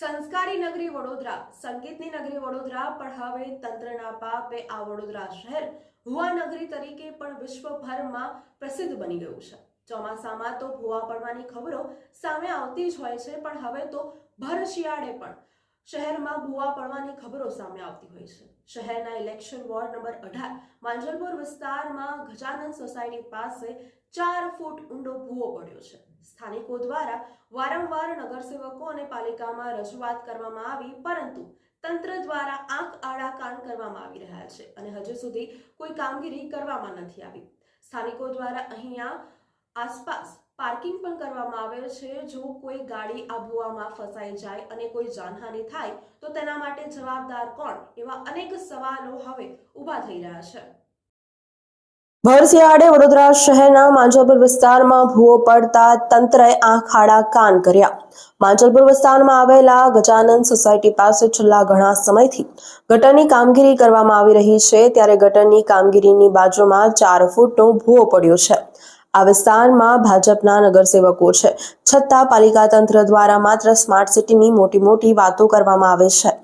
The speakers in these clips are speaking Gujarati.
સંસ્કારી નગરી વડોદરા, સંગીતની નગરી વડોદરા પણ હવે તંત્રના પાપે આ વડોદરા શહેર ભુવા નગરી તરીકે પણ વિશ્વભરમાં પ્રસિદ્ધ બની ગયું છે. ચોમાસામાં તો ભુવા પડવાની ખબરો સામે આવતી જ હોય છે, પણ હવે તો ભર શિયાળે પણ શહેરમાં ભુવા પડવાની ખબરો સામે આવતી હોય છે. શહેરના ઇલેક્શન વોર્ડ નંબર અઢાર, માંજલપુર વિસ્તારમાં ગજાનંદ સોસાયટી પાસે ચાર ફૂટ ઊંડો ભૂવો પડ્યો છે. સ્થાનિકો દ્વારા વારંવાર નગરસેવકો અને પાલિકામાં રજૂઆત કરવામાં આવી, પરંતુ તંત્ર દ્વારા આંખ આડા કાન કરવામાં આવી રહ્યા છે અને હજુ સુધી કોઈ કામગીરી કરવામાં નથી આવી. સ્થાનિકો દ્વારા અહીંયા આસપાસ પાર્કિંગ પણ કરવામાં આવે છે. જો કોઈ ગાડી આ ફસાઈ જાય અને કોઈ જાનહાનિ થાય, તો તેના માટે જવાબદાર કોણ? એવા અનેક સવાલો હવે ઊભા થઈ રહ્યા છે. ભર વડોદરા શહેરના માંજલપુર વિસ્તારમાં ભૂવો પડતા તંત્રએ આંખ આડા કાન કર્યા. માંજલપુર વિસ્તારમાં આવેલા ગજાનંદ સોસાયટી પાસે છેલ્લા ઘણા સમયથી ગટરની કામગીરી કરવામાં આવી રહી છે, ત્યારે ગટરની કામગીરીની બાજુમાં ચાર ફૂટનો ભૂવો પડ્યો છે. આ વિસ્તારમાં ભાજપના નગરસેવકો છે, છતાં પાલિકા તંત્ર દ્વારા માત્ર સ્માર્ટ સિટીની મોટી મોટી વાતો કરવામાં આવે છે.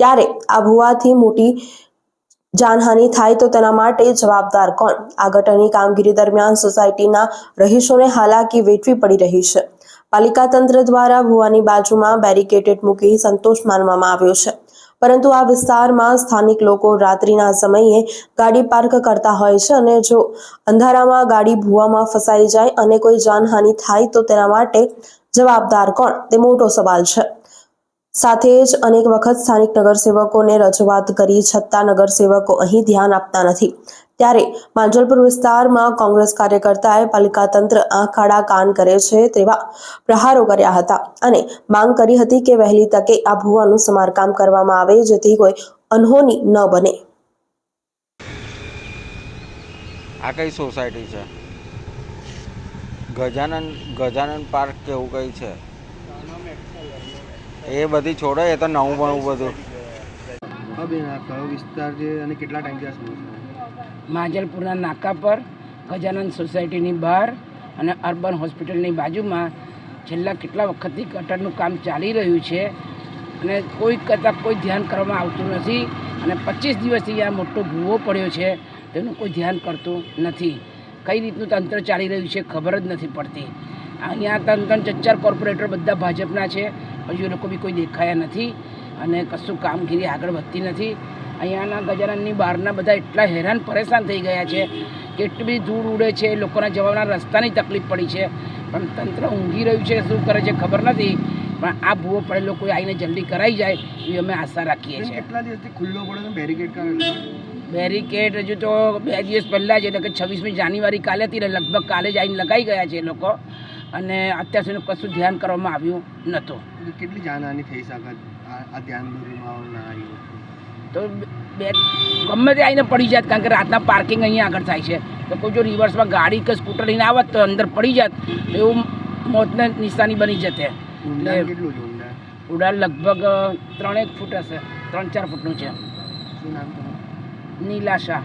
ત્યારે આ ભૂવાથી મોટી જાનહાનિ થાય તો તેના માટે જવાબદાર કોણ? આ ગટરની કામગીરી દરમિયાન સોસાયટીના રહીશોને હાલાકી વેઠવી પડી રહી છે. પાલિકા તંત્ર દ્વારા ભુવાની બાજુમાં બેરિકેટેડ મૂકી સંતોષ માનવામાં આવ્યો છે. પરંતુ આ વિસ્તારમાં સ્થાનિક લોકો રાત્રિના સમયે ગાડી પાર્ક કરતા હોય છે અને જો અંધારામાં ગાડી ભૂવામાં ફસાઈ જાય અને કોઈ જાનહાનિ થાય તો તેના માટે જવાબદાર કોણ? તે મોટો સવાલ છે. સાથે જ અનેક વખત સ્થાનિક નગરસેવકોને રજૂઆત કરી છતાં નગરસેવકો અહીં ધ્યાન આપતા નથી. ત્યારે માંજલપુર વિસ્તારમાં કોંગ્રેસ કાર્યકર્તાએ પાલિકા તંત્ર આંખ કાન કરે છે તેવા પ્રહારો કર્યા હતા અને માંગ કરી હતી કે વહેલી તકે આ ભૂવાનું સમારકામ કરવામાં આવે જેથી કોઈ અનહોની ન બને. આ કઈ સોસાયટી છે? ગજાનન ગજાનન પાર્ક કેવું કઈ છે? એ બધી છોડો એ તો નવું ભણવું બધું. હા બેન આ કયો વિસ્તાર છે અને કેટલા ટાઈમથી આ છે? માજલપુરના નાકા પર ગજાનંદ સોસાયટીની બહાર અને અર્બન હોસ્પિટલની બાજુમાં છેલ્લા કેટલા વખતથી ગટરનું કામ ચાલી રહ્યું છે અને કોઈ કરતાં કોઈ ધ્યાન કરવામાં આવતું નથી અને પચીસ દિવસથી આ મોટો ભૂવો પડ્યો છે તેનું કોઈ ધ્યાન કરતું નથી. કઈ રીતનું તંત્ર ચાલી રહ્યું છે ખબર જ નથી પડતી. અહીંયા ત્રણ ત્રણ ચાર ચાર કોર્પોરેટર બધા ભાજપના છે હજુ એ લોકો બી કોઈ દેખાયા નથી અને કશું કામગીરી આગળ વધતી નથી. અહીંયાના ગજાનંદની બહારના બધા એટલા હેરાન પરેશાન થઈ ગયા છે કે એટલી બધી ધૂળ ઉડે છે લોકોના જવાના રસ્તાની તકલીફ પડી છે. પણ તંત્ર ઊંઘી રહ્યું છે શું કરે છે ખબર નથી. પણ આ ભૂવો પડેલો કોઈ આવીને જલ્દી કરાઈ જાય એવી અમે આશા રાખીએ છીએ. કેટલા દિવસથી ખુલ્લો પડે બેરિકેડ બેરિકેડ હજુ તો બે દિવસ પહેલાં જ એટલે કે છવ્વીસમી જાન્યુઆરી કાલે હતી લગભગ કાલે જ આવીને લગાઈ ગયા છે એ લોકો. અને અત્યાર સુધી કશું ધ્યાન કરવામાં આવ્યું નહોતું. કેટલી જાનહાની થઈ શકત આ ધ્યાન દોરીમાં ના આવી તો? બે ગમે તે આવીને પડી જાત કારણ કે રાતના પાર્કિંગ અહીંયા આગળ થાય છે. તો કોઈ જો રિવર્સમાં ગાડી કે સ્કૂટર લઈને આવત તો અંદર પડી જાત તો એવું મોતને નિશાની બની જતે. ઉડાન લગભગ ત્રણેક ફૂટ હશે ત્રણ ચાર ફૂટનું છે. શું નામ નીલાશા.